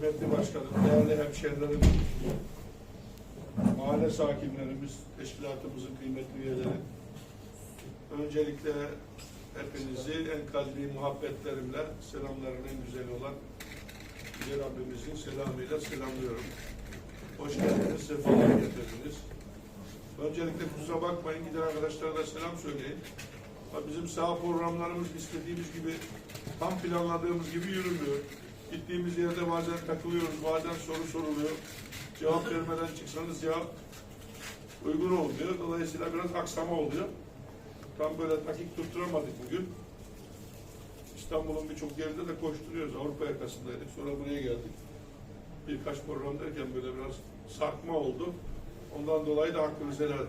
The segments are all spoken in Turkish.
kıymetli başkanım, değerli hemşehrilerim, mahalle sakinlerimiz, teşkilatımızın kıymetli üyeleri, öncelikle hepinizi en kalbi muhabbetlerimle selamların en güzeli olan Yüce Rabbimizin selamıyla selamlıyorum. Hoş geldiniz, sefalar getirdiniz. Öncelikle kusura bakmayın, giden arkadaşlara da selam söyleyin. Bizim sağ programlarımız istediğimiz gibi, tam planladığımız gibi yürümüyor. Gittiğimiz yerde bazen takılıyoruz, bazen soru soruluyor. Cevap vermeden çıksanız cevap uygun olmuyor. Dolayısıyla biraz aksama oluyor. Tam böyle takik tutturamadık bugün. İstanbul'un birçok yerinde de koşturuyoruz. Avrupa yakasındaydık. Sonra buraya geldik. Birkaç program derken böyle biraz sarkma oldu. Ondan dolayı da hakkınızı helal.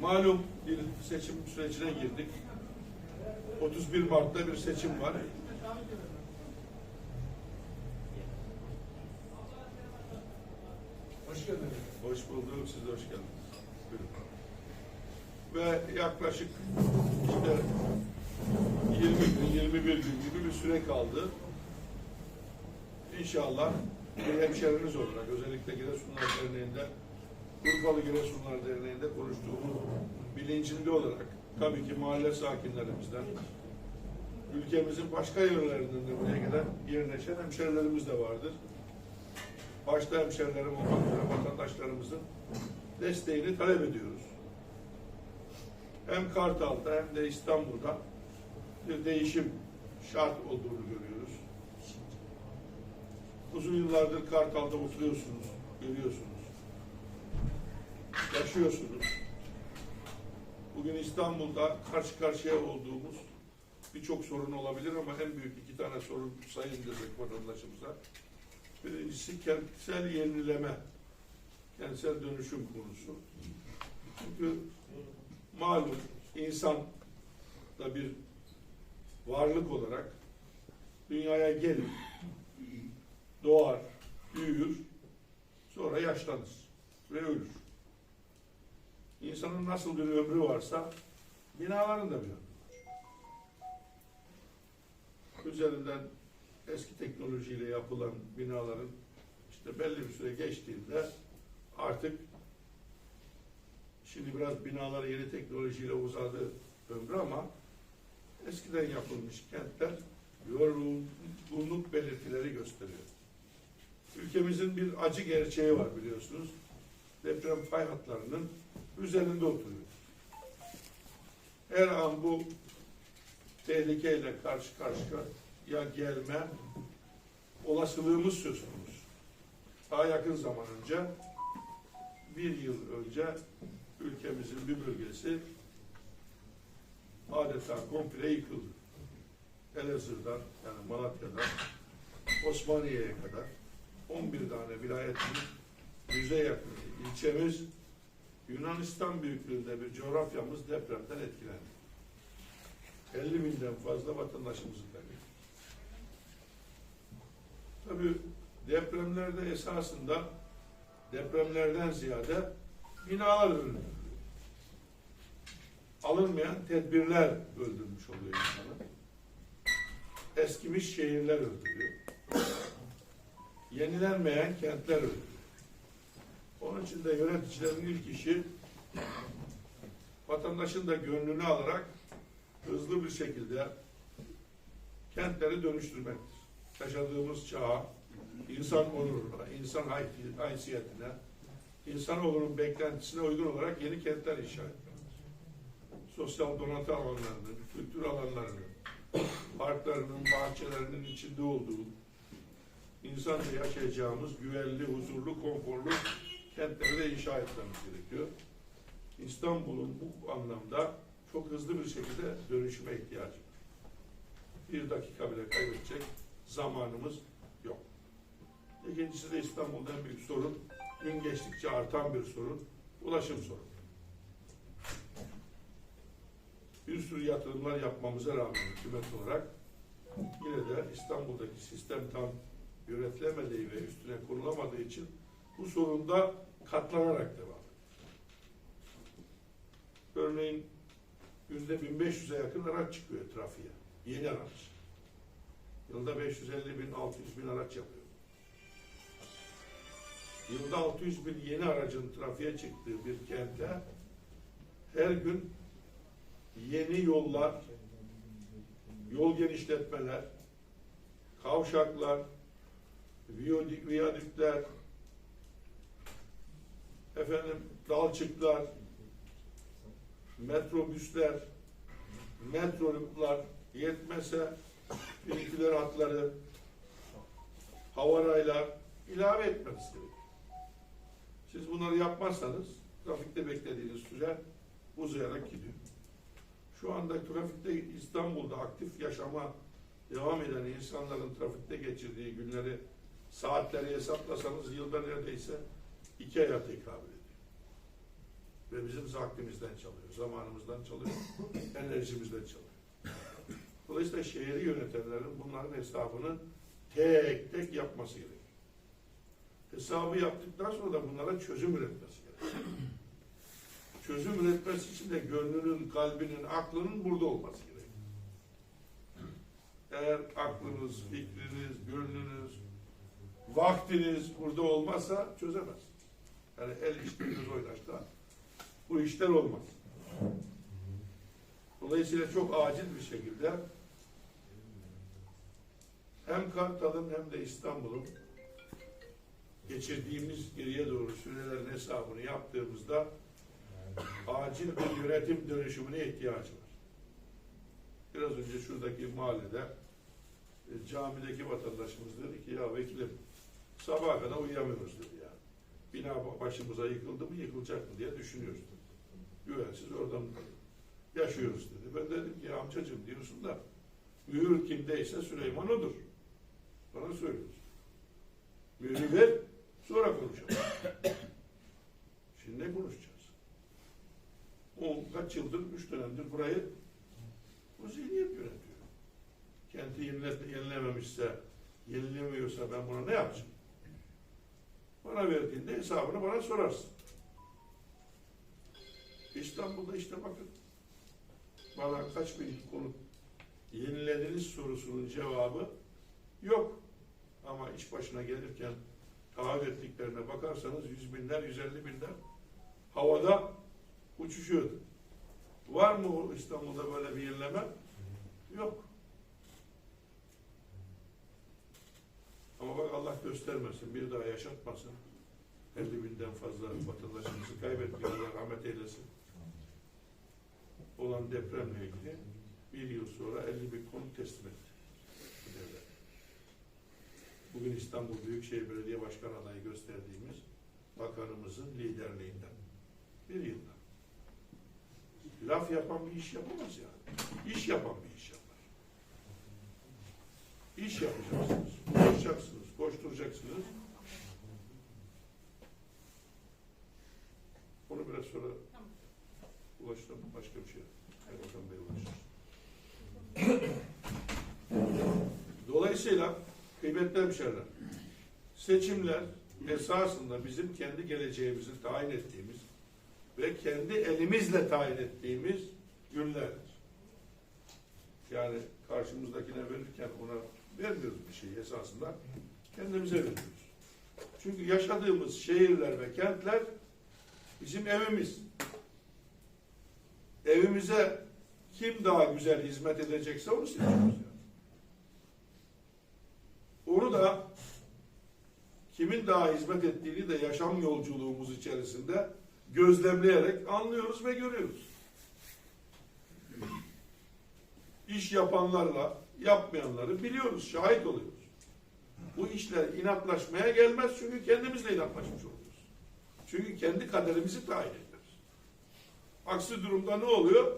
Malum bir seçim sürecine girdik. 31 Mart'ta bir seçim var. Hoş geldiniz. Hoş bulduk, siz de hoş geldiniz. Buyurun. Ve yaklaşık işte 20 gün, 21 gün gibi bir süre kaldı. İnşallah bir hemşeriniz olarak, özellikle Giresunlar Derneği'nde, Urfalı Giresunlar Derneği'nde konuştuğumuz bilincinde olarak, tabii ki mahalle sakinlerimizden, ülkemizin başka yerlerinden de buraya gelen yerleşen hemşerilerimiz de vardır. Başta hemşerilerim olmak üzere vatandaşlarımızın desteğini talep ediyoruz. Hem Kartal'da hem de İstanbul'da bir değişim şart olduğunu görüyoruz. Uzun yıllardır Kartal'da oturuyorsunuz, görüyorsunuz, yaşıyorsunuz. Bugün İstanbul'da karşı karşıya olduğumuz birçok sorun olabilir ama en büyük iki tane sorun sayın desek vatandaşımıza. Birincisi kentsel yenileme, kentsel dönüşüm konusu. Çünkü malum insan da bir varlık olarak dünyaya gelir, doğar, büyür, sonra yaşlanır ve ölür. İnsanın nasıl bir ömrü varsa binaların da bir ömrü var. Üzerinden eski teknolojiyle yapılan binaların işte belli bir süre geçtiğinde artık şimdi biraz binalar yeni teknolojiyle uzadı ömrü ama eskiden yapılmış kentler yorgunluk belirtileri gösteriyor. Ülkemizin bir acı gerçeği var biliyorsunuz. Deprem fay hatlarının üzerinde oturuyor. Her an bu tehlikeyle karşı karşıya gelme olasılığımız söz konusu. Daha yakın zaman önce, bir yıl önce ülkemizin bir bölgesi adeta komple yıkıldı. Elazığ'dan, yani Malatya'dan Osmaniye'ye kadar 11 tane vilayetin yüze yakın ilçemiz Yunanistan büyüklüğünde bir coğrafyamız depremden etkilendi. 50 binden fazla vatandaşımızı kaybettik. Tabii depremlerde esasında depremlerden ziyade binalar öldürülüyor. Alınmayan tedbirler öldürmüş oluyor insanı. Eskimiş şehirler öldürüyor. Yenilenmeyen kentler öldürüyor. Onun için de yöneticilerin ilk işi vatandaşın da gönlünü alarak hızlı bir şekilde kentleri dönüştürmektir. Yaşadığımız çağa, insan onuruna, insan hay- haysiyetine, insanoğlunun beklentisine uygun olarak yeni kentler inşa etmektir. Sosyal donatı alanlarının, kültür alanlarının, parklarının, bahçelerinin içinde olduğu, insanca yaşayacağımız güvenli, huzurlu, konforlu kentleri de inşa etmemiz gerekiyor. İstanbul'un bu anlamda çok hızlı bir şekilde dönüşüme ihtiyacı var. Bir dakika bile kaybedecek zamanımız yok. İkincisi de İstanbul'da en büyük sorun, gün geçtikçe artan bir sorun, ulaşım sorunu. Bir sürü yatırımlar yapmamıza rağmen hükümet olarak yine de İstanbul'daki sistem tam yönetilemediği ve üstüne konulamadığı için bu sorunda katlanarak devam ediyor. Örneğin günde 1500'e yakın araç çıkıyor trafiğe. Yeni araç. Yılda 550 bin, 600 bin araç yapıyor. Yılda 600 bin yeni aracın trafiğe çıktığı bir kente her gün yeni yollar, yol genişletmeler, kavşaklar, viyadük, viyadükler, efendim dalçıklar, metrobüsler, metroluklar yetmese finiküler hatları, havaraylar ilave etmeniz gerekiyor. Siz bunları yapmazsanız trafikte beklediğiniz süre uzayarak gidiyor. Şu anda trafikte İstanbul'da aktif yaşama devam eden insanların trafikte geçirdiği günleri saatleri hesaplasanız yılda neredeyse iki aya tekabül ediyor. Ve bizim vaktimizden çalıyor, zamanımızdan çalıyor, enerjimizden çalıyor. Dolayısıyla şehri yönetenlerin bunların hesabını tek tek yapması gerekiyor. Hesabı yaptıktan sonra da bunlara çözüm üretmesi gerekiyor. Çözüm üretmesi için de gönlünün, kalbinin, aklının burada olması gerekiyor. Eğer aklınız, fikriniz, gönlünüz, vaktiniz burada olmazsa çözemez. Yani el işleriniz oynaşta bu işler olmaz. Dolayısıyla çok acil bir şekilde hem Kartal'ın hem de İstanbul'un geçirdiğimiz geriye doğru sürelerin hesabını yaptığımızda acil bir yönetim dönüşümüne ihtiyacı var. Biraz önce şuradaki mahallede e, camideki vatandaşımız dedi ki ya vekilim sabaha kadar uyuyamıyoruz dedi. Bina başımıza yıkıldı mı yıkılacak mı diye düşünüyoruz. Güvensiz oradan yaşıyoruz dedi. Ben dedim ki amcacığım diyorsun da mühür kimdeyse Süleyman odur. Bana söylüyorsun. Mühürü ver sonra konuşalım. Şimdi ne konuşacağız? On kaç yıldır, üç dönemdir burayı bu zihniyet yönetiyor. Kenti yenilememişse, yenilemiyorsa ben buna ne yapacağım? Bana verdiğinde hesabını bana sorarsın. İstanbul'da işte bakın bana kaç bin konut yenilediniz sorusunun cevabı yok. Ama iş başına gelirken taahhüt ettiklerine bakarsanız yüz binler, yüz elli binler havada uçuşuyordu. Var mı İstanbul'da böyle bir yenileme? Yok. Ama bak Allah göstermesin, bir daha yaşatmasın. 50 binden fazla vatandaşımızı kaybettik. Allah rahmet eylesin. Olan depremle ilgili bir yıl sonra 50 bin konut teslim etti. Bugün İstanbul Büyükşehir Belediye Başkan adayı gösterdiğimiz bakanımızın liderliğinden bir yılda. Laf yapan bir iş yapamaz yani. İş yapan bir iş yapar. İş yapacaksınız, koşacaksınız, koşturacaksınız. Onu biraz sonra ulaştım başka bir şey. Erbakan Bey ulaşır. Dolayısıyla kıymetli hemşehriler, seçimler esasında bizim kendi geleceğimizi tayin ettiğimiz ve kendi elimizle tayin ettiğimiz günlerdir. Yani karşımızdakine verirken ona vermiyoruz bir şey esasında. Kendimize veriyoruz. Çünkü yaşadığımız şehirler ve kentler bizim evimiz. Evimize kim daha güzel hizmet edecekse onu seçiyoruz. Yani. Onu da kimin daha hizmet ettiğini de yaşam yolculuğumuz içerisinde gözlemleyerek anlıyoruz ve görüyoruz. İş yapanlarla yapmayanları biliyoruz, şahit oluyoruz. Bu işler inatlaşmaya gelmez çünkü kendimizle inatlaşmış oluyoruz. Çünkü kendi kaderimizi tayin ediyoruz. Aksi durumda ne oluyor?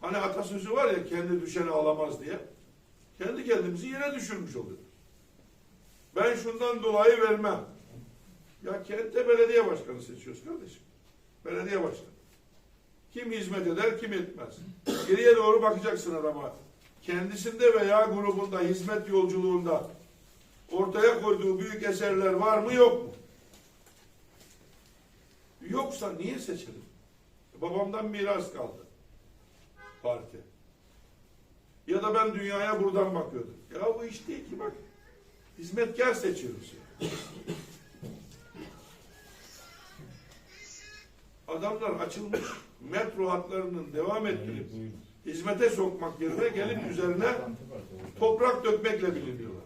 Hani atasözü var ya kendi düşeni ağlamaz diye. Kendi kendimizi yine düşürmüş oluyoruz. Ben şundan dolayı vermem. Ya kentte belediye başkanı seçiyoruz kardeşim. Belediye başkanı. Kim hizmet eder, kim etmez. Geriye doğru bakacaksın adama. Kendisinde veya grubunda, hizmet yolculuğunda ortaya koyduğu büyük eserler var mı, yok mu? Yoksa niye seçelim? Babamdan miras kaldı. Parti. Ya da ben dünyaya buradan bakıyordum. Ya bu iş değil ki bak. Hizmetkar seçiyoruz. ya. Adamlar açılmış metro hatlarının devam ettirip hizmete sokmak yerine gelip üzerine toprak dökmekle biliniyorlar.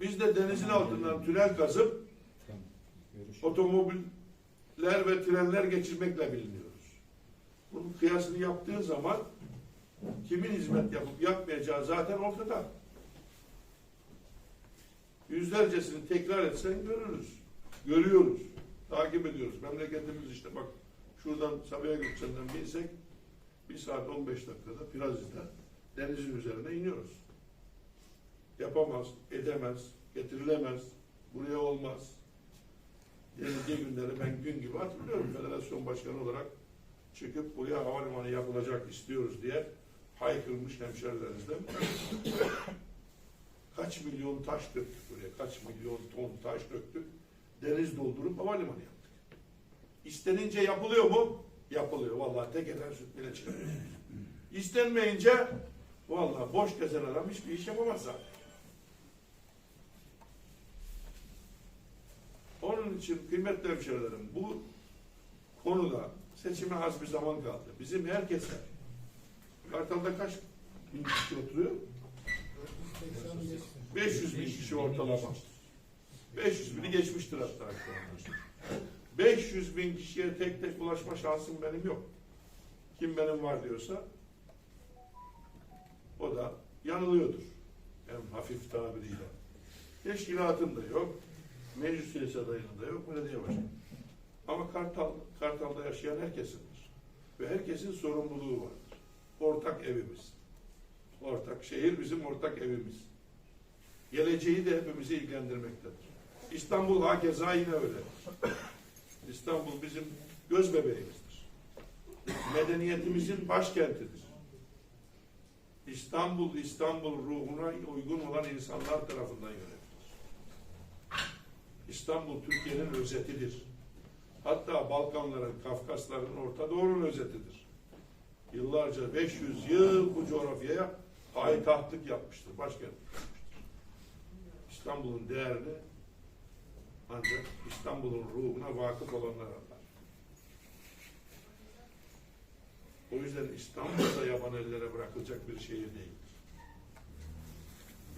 Biz de denizin altından tünel kazıp otomobiller ve trenler geçirmekle biliniyoruz. Bunun kıyasını yaptığın zaman kimin hizmet yapıp yapmayacağı zaten ortada. Yüzlercesini tekrar etsen görürüz. Görüyoruz. Takip ediyoruz. Memleketimiz işte bak şuradan Sabiha Gökçen'den binsek bir saat 15 dakikada Pirazi'de denizin üzerine iniyoruz. Yapamaz, edemez, getirilemez, buraya olmaz. Denizci günleri ben gün gibi hatırlıyorum. Federasyon başkanı olarak çıkıp buraya havalimanı yapılacak istiyoruz diye haykırmış hemşerilerimizden. kaç milyon taş döktük buraya, kaç milyon ton taş döktük. Deniz doldurup havalimanı yaptık. İstenince yapılıyor mu? Yapılıyor. Vallahi tek eden süt bile çıkıyor. İstenmeyince vallahi boş gezen adam hiçbir iş yapamaz zaten. Onun için kıymetli hemşehrilerim bu konuda seçime az bir zaman kaldı. Bizim herkese Kartal'da kaç bin kişi oturuyor? 500 bin kişi ortalama. 500 bini geçmiştir hatta şu. 500 bin kişiye tek tek ulaşma şansım benim yok. Kim benim var diyorsa o da yanılıyordur. En hafif tabiriyle. Teşkilatın da yok. Meclis üyesi adayının da yok. Belediye başkanı. Ama Kartal, Kartal'da yaşayan herkesindir. Ve herkesin sorumluluğu vardır. Ortak evimiz. Ortak şehir bizim ortak evimiz. Geleceği de hepimizi ilgilendirmektedir. İstanbul hakeza yine öyle. İstanbul bizim göz bebeğimizdir. Medeniyetimizin başkentidir. İstanbul, İstanbul ruhuna uygun olan insanlar tarafından yönetilir. İstanbul Türkiye'nin özetidir. Hatta Balkanların, Kafkasların, Orta Doğu'nun özetidir. Yıllarca 500 yıl bu coğrafyaya payitahtlık yapmıştır, başkent. İstanbul'un değerini ancak İstanbul'un ruhuna vakıf olanlar anlar. O yüzden İstanbul'da yaban ellere bırakılacak bir şehir değildir.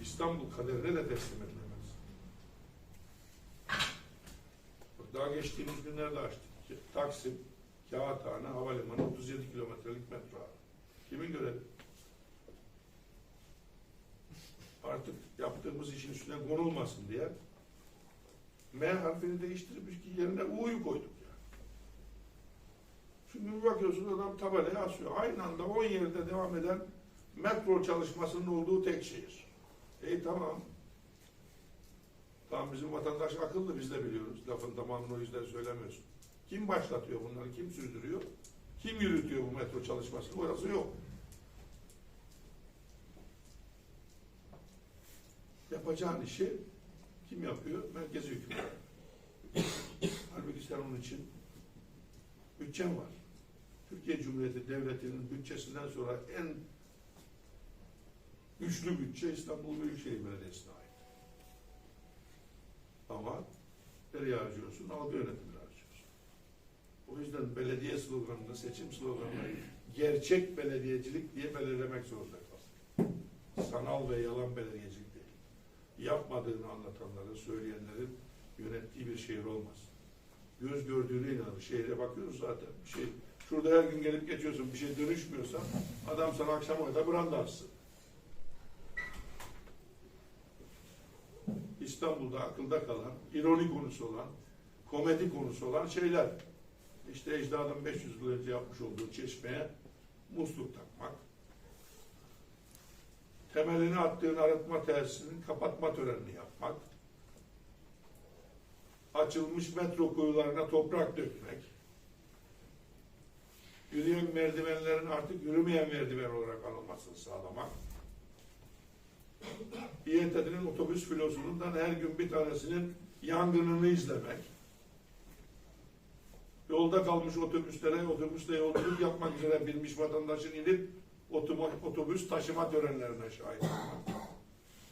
İstanbul kaderine de teslim edilemez. Daha geçtiğimiz günlerde açtık. Taksim, Kağıthane, Havalimanı 37 kilometrelik metro. Kimin görevi? Artık yaptığımız işin üstüne konulmasın diye M harfini değiştirip ki yerine U'yu koyduk yani. Çünkü bir bakıyorsunuz adam tabelaya asıyor. Aynı anda 10 yerde devam eden metro çalışmasının olduğu tek şehir. E tamam. Tamam bizim vatandaş akıllı biz de biliyoruz. Lafın tamamını o yüzden söylemiyorsun. Kim başlatıyor bunları? Kim sürdürüyor? Kim yürütüyor bu metro çalışmasını? Orası yok. Yapacağın işi kim yapıyor? Merkezi hükümet. Halbuki sen onun için bütçen var. Türkiye Cumhuriyeti Devleti'nin bütçesinden sonra en güçlü bütçe İstanbul Büyükşehir Belediyesi'ne ait. Ama nereye harcıyorsun? Algı yönetimine harcıyorsun. O yüzden belediye sloganını, seçim sloganını gerçek belediyecilik diye belirlemek zorunda kaldık. Sanal ve yalan belediyecilik. Yapmadığını anlatanların, söyleyenlerin yönettiği bir şehir olmaz. Göz gördüğüne inanır. Şehre bakıyoruz zaten. Bir şey, şurada her gün gelip geçiyorsun, bir şey dönüşmüyorsa adam sana akşama kadar branda atsın. İstanbul'da akılda kalan, ironi konusu olan, komedi konusu olan şeyler. İşte ecdadın 500 yıl önce yapmış olduğu çeşmeye musluk takmak, temelini attığın arıtma tesisinin kapatma törenini yapmak, açılmış metro kuyularına toprak dökmek, yürüyen merdivenlerin artık yürümeyen merdiven olarak anılmasını sağlamak, İETT'nin otobüs filosundan her gün bir tanesinin yangınını izlemek, yolda kalmış otobüslere otobüsle yolculuk yapmak üzere binmiş vatandaşın inip otobüs taşıma törenlerine şahit olmak.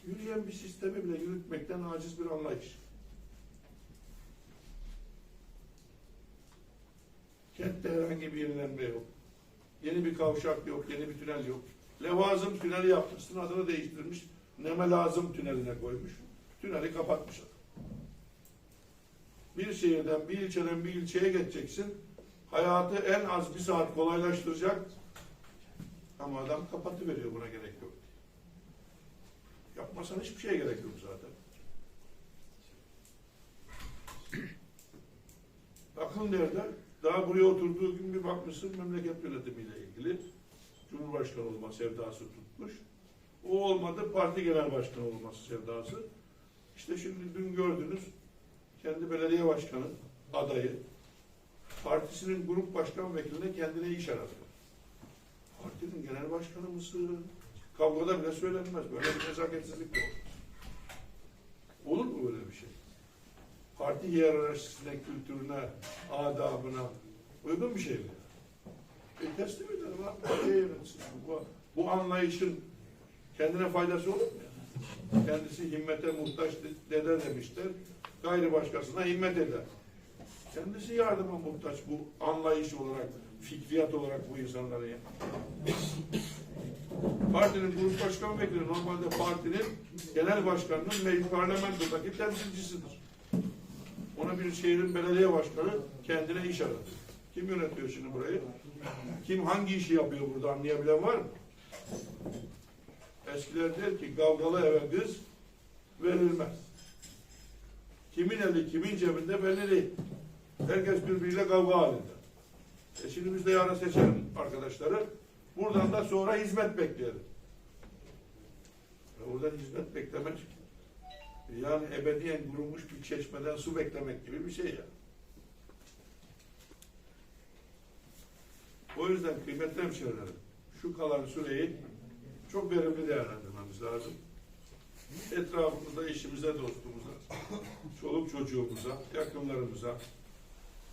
Yürüyen bir sistemi bile yürütmekten aciz bir anlayış. Kentte herhangi bir yenilenme yok. Yeni bir kavşak yok, yeni bir tünel yok. Levazım tüneli yapmışsın, adını değiştirmiş. Neme lazım tüneline koymuş. Tüneli kapatmış adam. Bir şehirden, bir ilçeden bir ilçeye geçeceksin. Hayatı en az bir saat kolaylaştıracak. Ama adam kapatıveriyor buna gerek yok. Yapmasan hiçbir şeye gerek yok zaten. Akıl nerede? Daha buraya oturduğu gün bir bakmışsın memleket yönetimiyle ilgili Cumhurbaşkanı olma sevdası tutmuş. O olmadı parti genel başkanı olması sevdası. İşte şimdi dün gördünüz kendi belediye başkanı adayı partisinin grup başkan vekiline kendine iş aradı. Partinin genel başkanı mısın? Kavgada bile söylenmez. Böyle bir nezaketsizlik yok. Olur mu böyle bir şey? Parti hiyerarşisine, kültürüne, adabına uygun bir şey mi? E teslim edelim yönetsin. Bu, bu anlayışın kendine faydası olur mu? Kendisi himmete muhtaç de- dede demişler. Gayrı başkasına himmet eder. Kendisi yardıma muhtaç bu anlayış olarak, fikriyat olarak bu insanların ya. Partinin grup başkan vekili normalde partinin genel başkanının meclis parlamentodaki temsilcisidir. Ona bir şehrin belediye başkanı kendine iş aradı. Kim yönetiyor şimdi burayı? Kim hangi işi yapıyor burada anlayabilen var mı? Eskiler der ki kavgalı eve kız verilmez. Kimin eli kimin cebinde belli değil. Herkes birbiriyle kavga halinde. E şimdi biz de yarın seçelim arkadaşları. Buradan da sonra hizmet bekleyelim. E oradan hizmet beklemek yani ebediyen kurumuş bir çeşmeden su beklemek gibi bir şey ya. O yüzden kıymetli hemşehrilerim, şu kalan süreyi çok verimli değerlendirmemiz lazım. Etrafımızda eşimize, dostumuza, çoluk çocuğumuza, yakınlarımıza,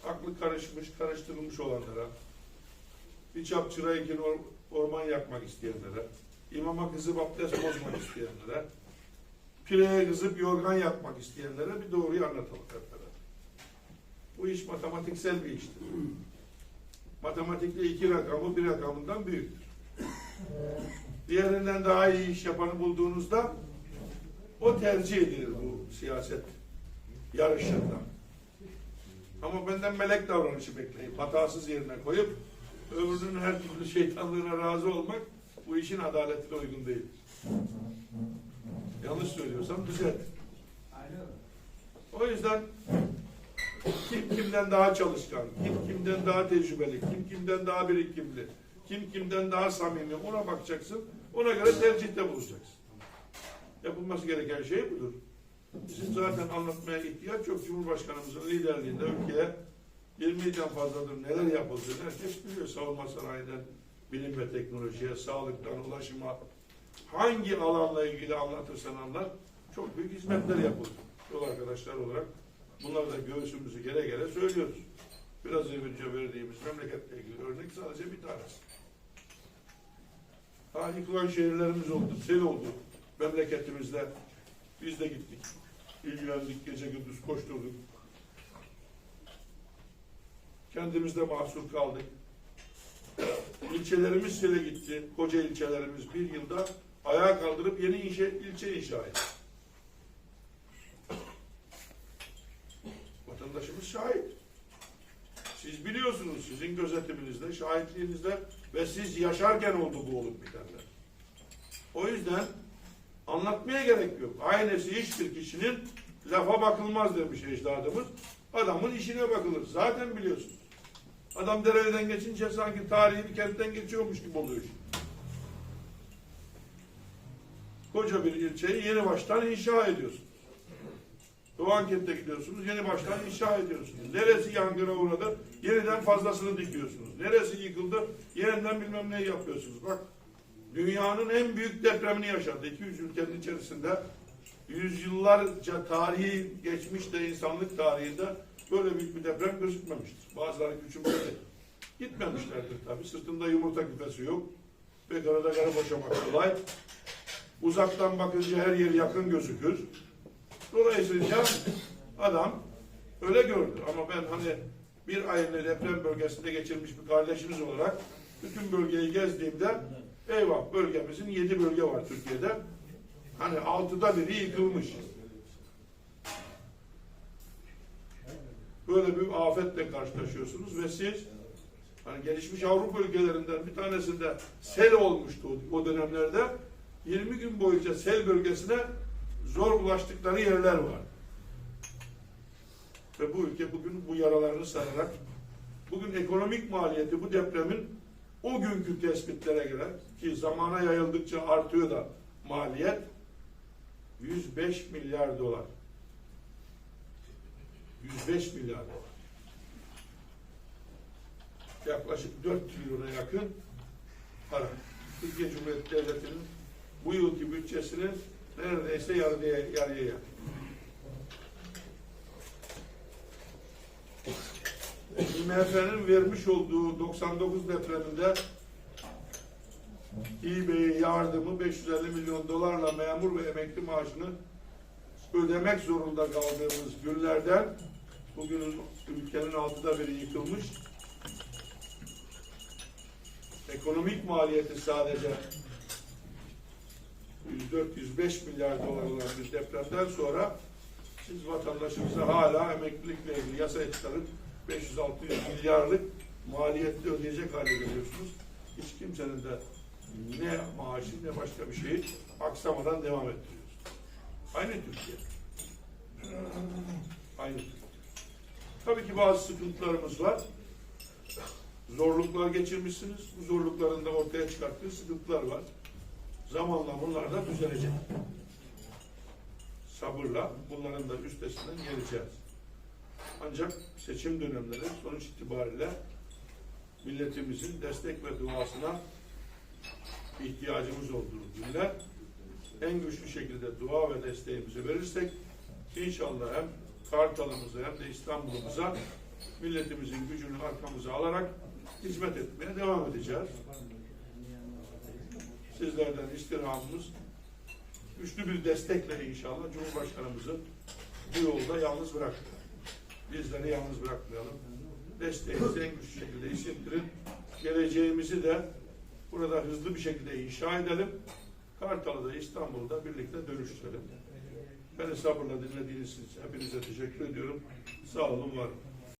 aklı karışmış, karıştırılmış olanlara, bir çap çırayken or- orman yakmak isteyenlere, imama kızıp abdest bozmak isteyenlere, pireye kızıp yorgan yakmak isteyenlere bir doğruyu anlatalım hep. Bu iş matematiksel bir iştir. Matematikte iki rakamı bir rakamından büyüktür. Diğerinden daha iyi iş yapanı bulduğunuzda o tercih edilir bu siyaset yarışında. Ama benden melek davranışı bekleyin. Hatasız yerine koyup öbürünün her türlü şeytanlığına razı olmak bu işin adaletine uygun değildir. Yanlış söylüyorsam düzelt. O yüzden kim kimden daha çalışkan, kim kimden daha tecrübeli, kim kimden daha birikimli, kim kimden daha samimi ona bakacaksın. Ona göre tercihte bulacaksın. Yapılması gereken şey budur. Bizim zaten anlatmaya ihtiyaç yok. Cumhurbaşkanımızın liderliğinde ülkeye 20'den fazladır neler yapıldığını herkes biliyor. Savunma sanayinden bilim ve teknolojiye, sağlıktan ulaşıma, hangi alanla ilgili anlatırsan anlat, çok büyük hizmetler yapıldı. Yol arkadaşlar olarak bunları da göğsümüzü gere gere söylüyoruz. Biraz önce verdiğimiz memleketle ilgili örnek sadece bir tanesi. Ha yıkılan şehirlerimiz oldu, sel oldu memleketimizde. Biz de gittik. İlgilendik, gece gündüz koşturduk. Kendimiz de mahsur kaldık. İlçelerimiz sele gitti. Koca ilçelerimiz bir yılda ayağa kaldırıp yeni inşa, ilçe inşa etti. Vatandaşımız şahit. Siz biliyorsunuz sizin gözetiminizde, şahitliğinizde ve siz yaşarken oldu bu olup bitenler. O yüzden anlatmaya gerek yok. Aynesi hiçbir kişinin lafa bakılmaz demiş ecdadımız. Adamın işine bakılır. Zaten biliyorsunuz. Adam dereden geçince sanki tarihi bir kentten geçiyormuş gibi oluyor. Koca bir ilçeyi yeni baştan inşa ediyorsunuz. Doğankent'e gidiyorsunuz, yeni baştan inşa ediyorsunuz. Neresi yangına uğradı, yeniden fazlasını dikiyorsunuz. Neresi yıkıldı, yeniden bilmem ne yapıyorsunuz. Bak, dünyanın en büyük depremini yaşadı. 200 ülkenin içerisinde yüzyıllarca tarihi geçmişte insanlık tarihinde böyle büyük bir deprem gözükmemiştir. Bazıları küçümsedi. Gitmemişlerdir tabii. Sırtında yumurta küpesi yok. ve karada karı boşamak kolay. Uzaktan bakınca her yer yakın gözükür. Dolayısıyla adam öyle gördü. Ama ben hani bir ayını deprem bölgesinde geçirmiş bir kardeşimiz olarak bütün bölgeyi gezdiğimde eyvah bölgemizin yedi bölge var Türkiye'de. Hani altıda biri yıkılmış. Böyle bir afetle karşılaşıyorsunuz ve siz hani gelişmiş Avrupa ülkelerinden bir tanesinde sel olmuştu o, dönemlerde. 20 gün boyunca sel bölgesine zor ulaştıkları yerler var. Ve bu ülke bugün bu yaralarını sararak bugün ekonomik maliyeti bu depremin o günkü tespitlere göre ki zamana yayıldıkça artıyor da maliyet 105 milyar dolar. 105 milyar dolar. Yaklaşık 4 trilyona yakın para. Türkiye Cumhuriyeti Devleti'nin bu yılki bütçesinin neredeyse yarıya, yarıya yakın. IMF'nin vermiş olduğu 99 depreminde İB'ye yardımı 550 milyon dolarla memur ve emekli maaşını ödemek zorunda kaldığımız günlerden bugün ülkenin altıda biri yıkılmış. Ekonomik maliyeti sadece 104-105 milyar dolar olan bir depremden sonra siz vatandaşımıza hala emeklilikle ilgili yasa çıkarıp 500-600 milyarlık maliyetli ödeyecek hale geliyorsunuz. Hiç kimsenin de ne maaşı ne başka bir şeyi aksamadan devam ettiriyoruz. Aynı Türkiye. Aynı Türkiye. Tabii ki bazı sıkıntılarımız var. Zorluklar geçirmişsiniz. Bu zorlukların da ortaya çıkarttığı sıkıntılar var. Zamanla bunlar da düzelecek. Sabırla bunların da üstesinden geleceğiz. Ancak seçim dönemleri sonuç itibariyle milletimizin destek ve duasına ihtiyacımız olduğu günler en güçlü şekilde dua ve desteğimizi verirsek inşallah hem Kartal'ımıza hem de İstanbul'umuza milletimizin gücünü arkamıza alarak hizmet etmeye devam edeceğiz. Sizlerden istirhamımız güçlü bir destekle inşallah Cumhurbaşkanımızı bu yolda yalnız bırakmayalım. Bizleri yalnız bırakmayalım. Desteğinizi en güçlü şekilde isimtirin. Geleceğimizi de burada hızlı bir şekilde inşa edelim. Kartal'ı da İstanbul'u da birlikte dönüştürelim. Beni sabırla dinlediğiniz için hepinize teşekkür ediyorum. Sağ olun, var olun.